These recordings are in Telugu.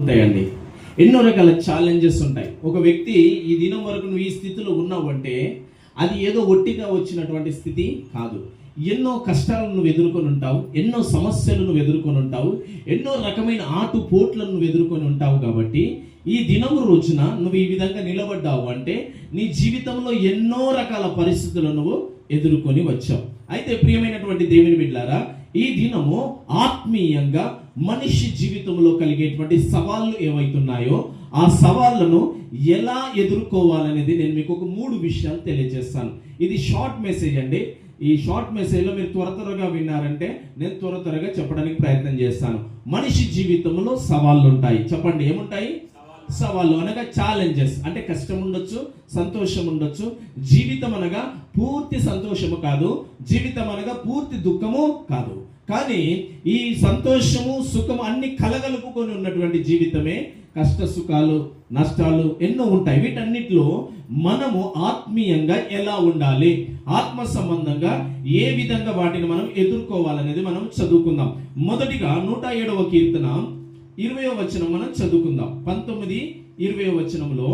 ఉంటాయండి ఎన్నో రకాల ఛాలెంజెస్ ఉంటాయి. ఒక వ్యక్తి ఈ దినం వరకు నువ్వు ఈ స్థితిలో ఉన్నావంటే అది ఏదో ఒట్టిగా వచ్చినటువంటి స్థితి కాదు. ఎన్నో కష్టాలను నువ్వు ఎదుర్కొని ఉంటావు ఎన్నో సమస్యలు నువ్వు ఎదుర్కొని ఉంటావు ఎన్నో రకమైన ఆటు పోట్లను నువ్వు ఎదుర్కొని ఉంటావు కాబట్టి ఈ దినము రోజున నువ్వు ఈ విధంగా నిలబడ్డావు అంటే నీ జీవితంలో ఎన్నో రకాల పరిస్థితులను నువ్వు ఎదుర్కొని వచ్చావు. అయితే ప్రియమైనటువంటి దేవుని బిడ్డారా ఈ దినము ఆత్మీయంగా మనిషి జీవితంలో కలిగేటువంటి సవాళ్ళు ఏవైతున్నాయో ఆ సవాళ్ళను ఎలా ఎదుర్కోవాలనేది నేను మీకు ఒక మూడు విషయాలు తెలియజేస్తాను. ఇది షార్ట్ మెసేజ్ అండి. ఈ షార్ట్ మెసేజ్లో మీరు త్వర త్వరగా విన్నారంటే నేను త్వర త్వరగా చెప్పడానికి ప్రయత్నం చేస్తాను. మనిషి జీవితంలో సవాళ్ళు ఉంటాయి చెప్పండి ఏముంటాయి? సవాళ్ళు అనగా ఛాలెంజెస్ అంటే కష్టం ఉండొచ్చు సంతోషం ఉండొచ్చు జీవితం అనగా పూర్తి సంతోషము కాదు. జీవితం అనగా పూర్తి దుఃఖము కాదు. కానీ ఈ సంతోషము సుఖము అన్ని కలగలుపుకొని ఉన్నటువంటి జీవితమే కష్ట సుఖాలు నష్టాలు ఎన్నో ఉంటాయి. వీటన్నిటిలో మనము ఆత్మీయంగా ఎలా ఉండాలి? ఆత్మ సంబంధంగా ఏ విధంగా వాటిని మనం ఎదుర్కోవాలనేది మనం చదువుకుందాం. మొదటిగా నూట ఏడవ కీర్తన ఇరవై వచనం మనం చదువుకుందాం. పంతొమ్మిది ఇరవై వచనంలో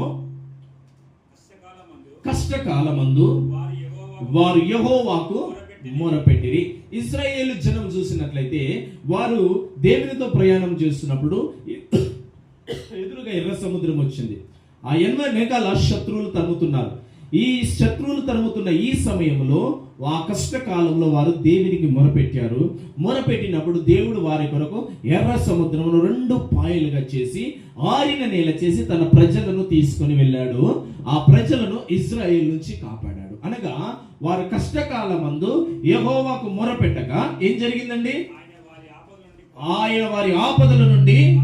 కష్టకాలమందు వారు యహోవాకు మొరపెట్టిరి. ఇస్రాయేల్ జనం చూసినట్లయితే వారు దేవునితో ప్రయాణం చేస్తున్నప్పుడు ఎదురుగా ఎర్ర సముద్రం వచ్చింది. ఆ ఎన్నో మేఘాల శత్రువులు తరుముతున్నారు ఈ శత్రువులు తరుగుతున్న ఈ సమయంలో ఆ కష్టకాలంలో వారు దేవునికి మొరపెట్టారు. మొరపెట్టినప్పుడు దేవుడు వారి కొరకు ఎర్ర సముద్రమును రెండు పాయలుగా చేసి ఆరిన నేల చేసి తన ప్రజలను తీసుకొని వెళ్ళాడు. ఆ ప్రజలను ఇజ్రాయేల్ నుంచి కాపాడాడు. అనగా వారు కష్టకాలమందు యహోవాకు మొరపెట్టగా ఏం జరిగిందండి? ఆయన వారి ఆపదల నుండి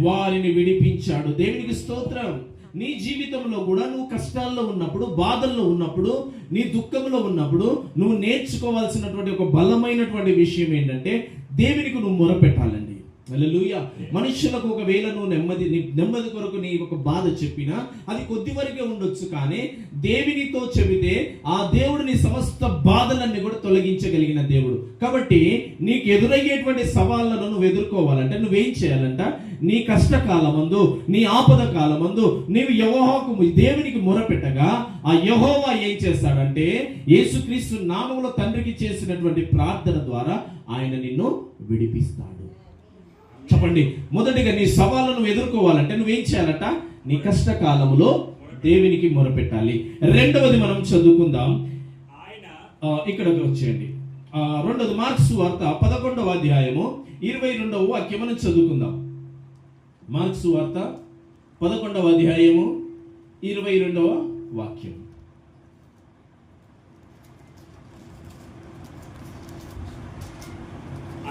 వారిని విడిపించాడు. దేవునికి స్తోత్రం. నీ జీవితంలో కూడా నువ్వు కష్టాల్లో ఉన్నప్పుడు బాధల్లో ఉన్నప్పుడు నీ దుఃఖంలో ఉన్నప్పుడు నువ్వు నేర్చుకోవాల్సినటువంటి ఒక బలమైనటువంటి విషయం ఏంటంటే దేవునికి నువ్వు మొరపెట్టాలండి. హల్లెలూయా మనుషులకు ఒకవేళ నువ్వు నెమ్మది నెమ్మది కొరకు నీ ఒక బాధ చెప్పినా అది కొద్ది వరకే ఉండొచ్చు కానీ దేవునితో చెబితే ఆ దేవుడు నీ సమస్త బాధలన్నీ కూడా తొలగించగలిగిన దేవుడు. కాబట్టి నీకు ఎదురయ్యేటువంటి సవాళ్ళను నువ్వు ఎదుర్కోవాలంటే నువ్వేం చేయాలంట? నీ కష్టకాలమందు నీ ఆపద కాలమందు నీవు యహోహకు దేవునికి మొరపెట్టగా ఆ యహోవా ఏం చేస్తాడంటే యేసుక్రీస్తు నామంలో తండ్రికి చేసినటువంటి ప్రార్థన ద్వారా ఆయన నిన్ను విడిపిస్తాడు. చెప్పండి. మొదటిగా నీ సవాళ్ళను ఎదుర్కోవాలంటే నువ్వేం చేయాలట? నీ కష్టకాలములో దేవునికి మొరపెట్టాలి. రెండవది మనం చదువుకుందాం. ఇక్కడికి వచ్చేయండి. ఆ, రెండవది మార్క్స్ వార్త పదకొండవ అధ్యాయము ఇరవై రెండవ వాక్యం మనం చదువుకుందాం. మార్క్స్ వార్త పదకొండవ అధ్యాయము ఇరవై రెండవ వాక్యం.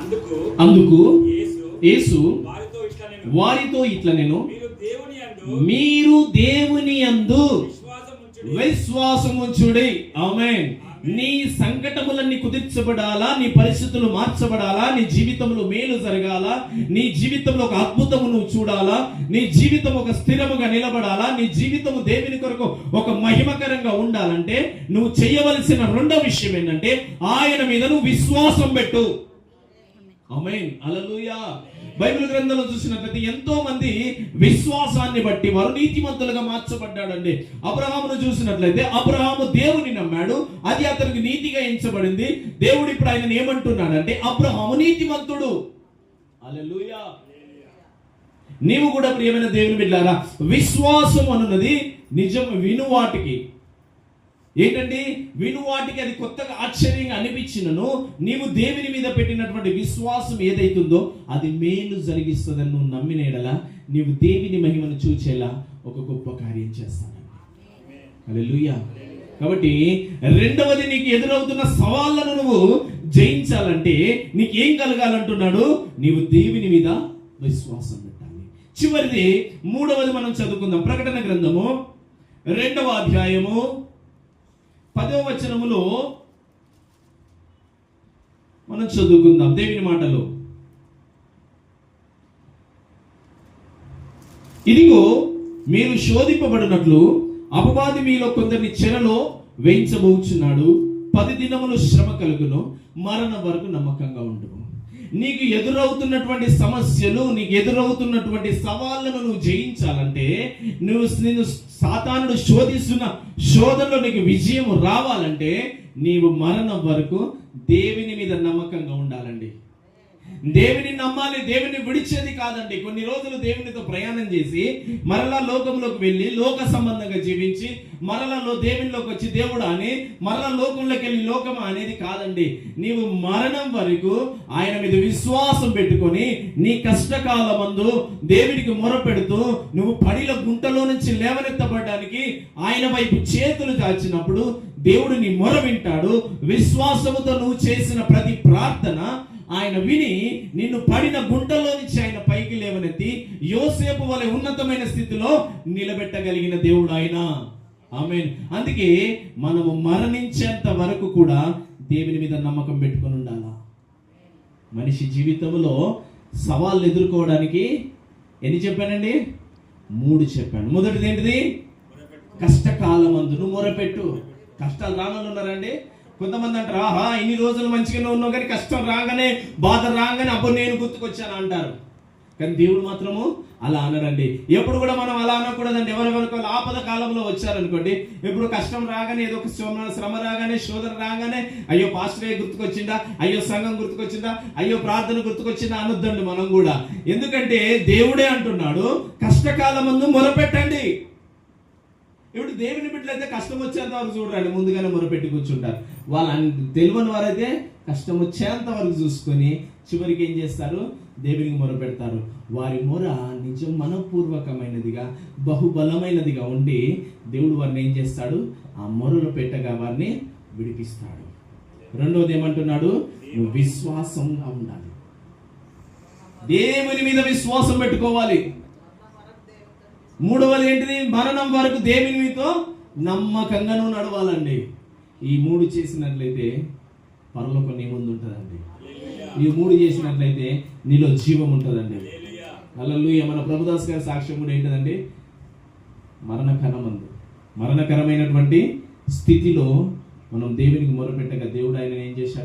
అందుకు అందుకు యేసు వారితో ఇట్లా నేను మీరు దేవుని అందు మీరు దేవుని అందు విశ్వాసం ఉంచుడి. విశ్వాసం ఉంచుడి. ఆమేన్. నీ సంకటములన్నీ కుదిర్చబడాలా? నీ పరిస్థితులు మార్చబడాలా? నీ జీవితంలో మేలు జరగాల? నీ జీవితంలో ఒక అద్భుతము నువ్వు చూడాలా? నీ జీవితం ఒక స్థిరముగా నిలబడాలా? నీ జీవితము దేవుని కొరకు ఒక మహిమకరంగా ఉండాలంటే నువ్వు చేయవలసిన రెండో విషయం ఏంటంటే ఆయన మీద నువ్వు విశ్వాసం పెట్టు. అమెయిన్ అలలుయా బైబిల్ గ్రంథంలో చూసినట్లయితే ఎంతో మంది విశ్వాసాన్ని బట్టి వారు నీతిమంతులుగా మార్చబడ్డాడండి. అబ్రహామును చూసినట్లయితే అబ్రహాము దేవుని నమ్మాడు. అది అతనికి నీతిగా ఎంచబడింది. దేవుడు ఇప్పుడు ఆయన ఏమంటున్నాడంటే అబ్రహాము నీతిమంతుడు. అలలుయా నీవు కూడా ప్రియమైన దేవుని బిడ్డారా విశ్వాసం అన్నది నిజం వినువాటికి ఏంటండి వినువాటికి అది కొత్తగా ఆశ్చర్యంగా అనిపించినను నీవు దేవుని మీద పెట్టినటువంటి విశ్వాసం ఏదైతుందో అది మేలు జరిగిస్తుందని నువ్వు నమ్మిన ఎడలా నీవు దేవుని మహిమను చూచేలా ఒక గొప్ప కార్యం చేస్తాను హల్లెలూయా. కాబట్టి రెండవది నీకు ఎదురవుతున్న సవాళ్ళను నువ్వు జయించాలంటే నీకు ఏం కలగాలంటున్నాడు? నీవు దేవుని మీద విశ్వాసం పెట్టాలి. చివరిది మూడవది మనం చదువుకుందాం. ప్రకటన గ్రంథము రెండవ అధ్యాయము పదవ వచనములో మనం చదువుకుందాం దేవుని మాటలు. ఇదిగో మీరు శోధింపబడినట్లు అపవాది మీలో కొందరిని చెరలో వేయించబోచున్నాడు. పది దినములు శ్రమ కలుగును మరణ వరకు నమ్మకంగా ఉండును నీకు ఎదురవుతున్నటువంటి సమస్యలు నీకు ఎదురవుతున్నటువంటి సవాళ్ళను నువ్వు జయించాలంటే నువ్వు నిన్ను సాతానుడు శోధిస్తున్న శోధనలో నీకు విజయం రావాలంటే నీవు మరణం వరకు దేవుని మీద నమ్మకంగా ఉండాలండి. దేవుని నమ్మాలి దేవుని విడిచేది కాదండి. కొన్ని రోజులు దేవునితో ప్రయాణం చేసి మరలా లోకంలోకి వెళ్ళి లోక సంబంధంగా జీవించి మరలలో దేవునిలోకి వచ్చి దేవుడు అని మరలా లోకంలోకి వెళ్ళి లోకమా అనేది కాదండి. నీవు మరణం వరకు ఆయన మీద విశ్వాసం పెట్టుకొని నీ కష్టకాలమందు దేవునికి మొరపెడుతూ నువ్వు పడిల గుంటలో నుంచి లేవనెత్తబడడానికి ఆయన వైపు చేతులు దాచినప్పుడు దేవుడు నీ మొర వింటాడు. విశ్వాసముతో నువ్వు చేసిన ప్రతి ప్రార్థన ఆయన విని నిన్ను పడిన గుంటలో నుంచి ఆయన పైకి లేవనెత్తి యోసేపు వలె ఉన్నతమైన స్థితిలో నిలబెట్టగలిగిన దేవుడు ఆయన. ఆమెన్. అందుకే మనము మరణించేంత వరకు కూడా దేవుని మీద నమ్మకం పెట్టుకొని ఉండాలా? మనిషి జీవితంలో సవాళ్ళు ఎదుర్కోవడానికి ఎన్ని చెప్పానండి? మూడు చెప్పాను. మొదటిది ఏంటిది? కష్టకాలం అందును మొరపెట్టు. కష్టాలు రానోళ్ళు ఉన్నారండి కొంతమంది అంటారు ఆహా ఇన్ని రోజులు మంచిగానే ఉన్నావు కానీ కష్టం రాగానే బాధ రాగానే అప్పుడు నేను గుర్తుకొచ్చాను అంటారు. కానీ దేవుడు మాత్రము అలా అనరండి. ఎప్పుడు కూడా మనం అలా అనకూడదండి. ఎవరెవరికి వాళ్ళు ఆపద కాలంలో వచ్చారనుకోండి ఎప్పుడు కష్టం రాగానే ఏదో ఒక శ్రమ శ్రమ రాగానే శోధన రాగానే అయ్యో పాస్టరే గుర్తుకొచ్చిందా? అయ్యో సంఘం గుర్తుకొచ్చిందా? అయ్యో ప్రార్థన గుర్తుకొచ్చిందా? అనొద్దండి మనం కూడా. ఎందుకంటే దేవుడే అంటున్నాడు కష్టకాలం ముందు మొరపెట్టండి. ఇప్పుడు దేవుని బిడ్డలైతే కష్టం వచ్చేంత వరకు చూడండి ముందుగానే మొరపెట్టి కూర్చుంటారు. వాళ్ళు తెలియని వారైతే కష్టం వచ్చేంత వరకు చూసుకొని చివరికి ఏం చేస్తారు? దేవునికి మొరపెడతారు వారి మొర నిజం మనపూర్వకమైనదిగా బహుబలమైనదిగా ఉండి దేవుడు వారిని ఏం చేస్తాడు? ఆ మొరలు పెట్టగా వారిని విడిపిస్తాడు. రెండోది ఏమంటున్నాడు? నువ్వు విశ్వాసంగా ఉండాలి. దేవుని మీద విశ్వాసం పెట్టుకోవాలి. మూడవది ఏంటిది? మరణం వరకు దేవుని మీతో నమ్మకంగాను నడవాలండి. ఈ మూడు చేసినట్లయితే పరలోకం నీ ముందు ఉంటుందండి. ఈ మూడు చేసినట్లయితే నీలో జీవం ఉంటుందండి. అల్లల్లుయ మన ప్రభుదాస్ గారి సాక్ష్యం కూడా ఏంటంటే మరణకరమందు. మరణకరమైనటువంటి స్థితిలో మనం దేవునికి మొరపెట్టగా దేవుడు ఆయన ఏం చేశాడు?